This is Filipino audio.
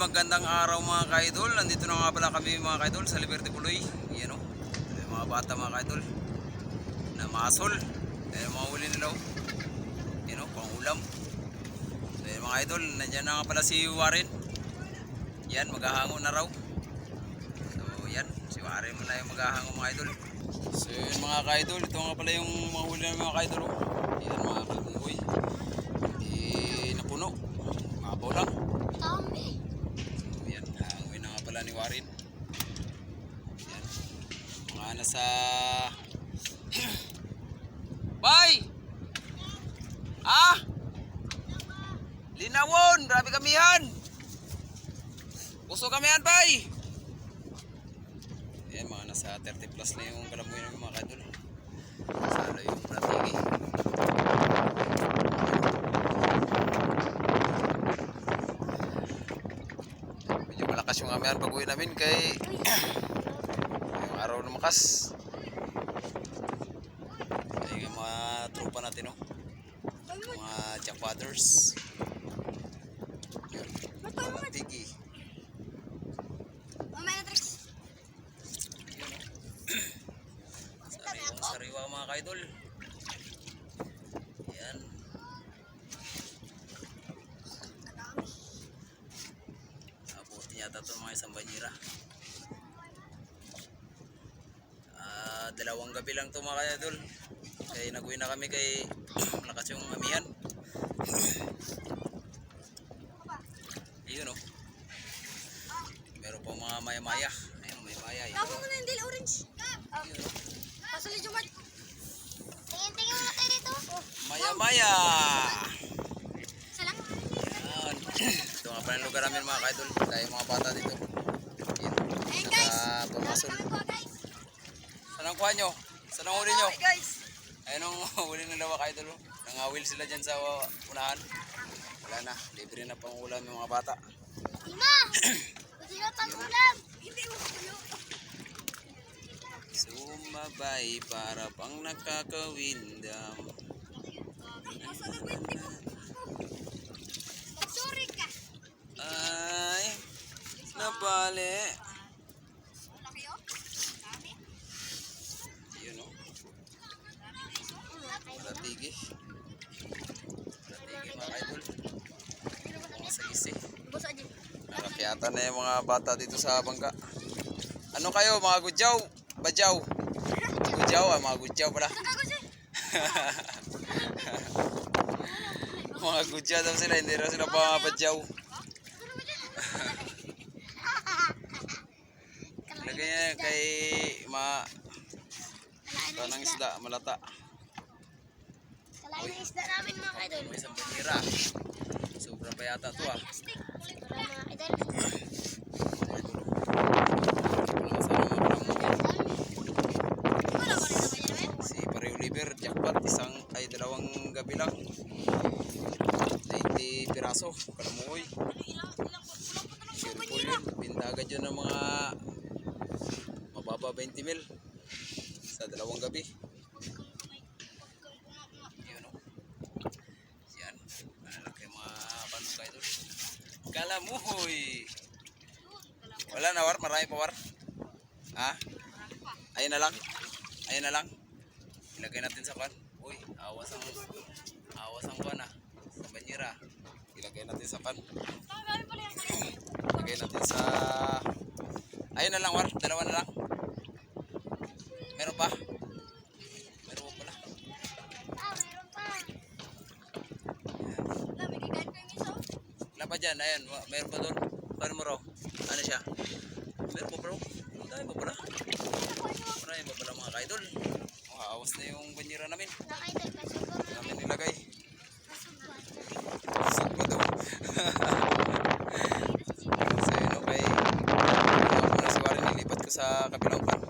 magandang araw mga kaidol. Nandito na nga pala kami mga kaidol sa Liberty Puloy. Yan o. Yung mga bata mga kaidol. Na masol. Yung mga huli nila o. Yan o, pang ulam. So yan mga idol, nandiyan na nga pala si Warren. Yan, maghahango na raw. So yan, si Warren mo na yung maghahango mga idol. So yun mga kaidol, ito nga pala yung mga huli ng mga kaidol o. Yan mga kalunggoy. Hindi napuno. Mabaw lang. Dami. Yan, hangoy na nga pala ni Warren. Yan. Mga nasa... Bay! Ah! Linawon! Grabe kamihan! Puso kamihan, bay! Yan, mga nasa 30 plus na yung kalamuyan ng mga kadol. Salo yung natigi. Medyo malakas yung amihan pag uwi namin kay araw na makas. Ay yung mga tropa natin no. Mga jackwatters. Yun. Mga tigi. Sariwang sariwa mga kaidol. Yan. Abutin yata ito mga isang banyera. Ah, dalawang gabi lang ito mga kaidol. Kaya nag-uwi na kami kay malakas yung amihan. Ayun o. Meron pa mga maya-maya. Ayun, maya-maya. Ayun. Tama mo na yung dill orange. Ayun, o. Pasalid yung mat. Tingin, tingin mo na tayo dito. Lang. Yan. Ito nga pala yung lugar namin mga kaidol. Tayo mga bata dito. Yan. Ayun guys. Sa pamasol. Kami po guys. Saan ang kuha nyo? Saan ang huli nyo? Guys. Ayun ang huli ng lawa kaidol. oh. Nangawil sila dyan sa unahan. Wala na. Libre na pang ulam yung mga bata. Ima! Buti na pag-ulam. Hindi mo Sumabay para pang nakakawindam. Sorry ka. Ay, nabali. Laki oh. Dami. Yun o. Malatigi. Malatigi mga kaidol. Mga sagisi. Bus aja. Nakakyata na yung mga bata dito sa bangka. Ano kayo mga gudyaw? Badyaw? Gudyaw ah, mga gudyaw pala. Mga gudyaw daw sila, hindi raw sila mga badyaw. Lagay niya kay ma Kalain ng isda, malata. Kalain ng isda namin mga idol. May isang banira. Sobrang pa yata to ah. Si Pare Oliver, jackpot, isang ay dalawang gabi lang. 90 piraso, kalamoy. Sure po yun, bindagan yun ng mga mababa 20 mil sa dalawang gabi. Yun o. Yan, malalaki mga doon. Kalamuhoy! Wala na war, marami pa war. Ha? Ayun na lang. Ayun na lang. Ilagay natin sa kwan. Uy, awas ang awas ang kwan ah. Sa banyera. Ilagay natin sa kwan. Ilagay natin sa Ayun na lang war, dalawa na lang. Meron pa? Meron pa pala. Ah, meron pa. Dami kikain ko yung iso. Wala pa dyan, ayan, meron pa doon. Paano mo raw? Ano siya? Meron pa bro. Dahil pa pala. Marami pa pala mga kaidol. Oh, awas na yung banyera namin. Namin nilagay. Kasubo. Sugpo daw. sa kabilang pan.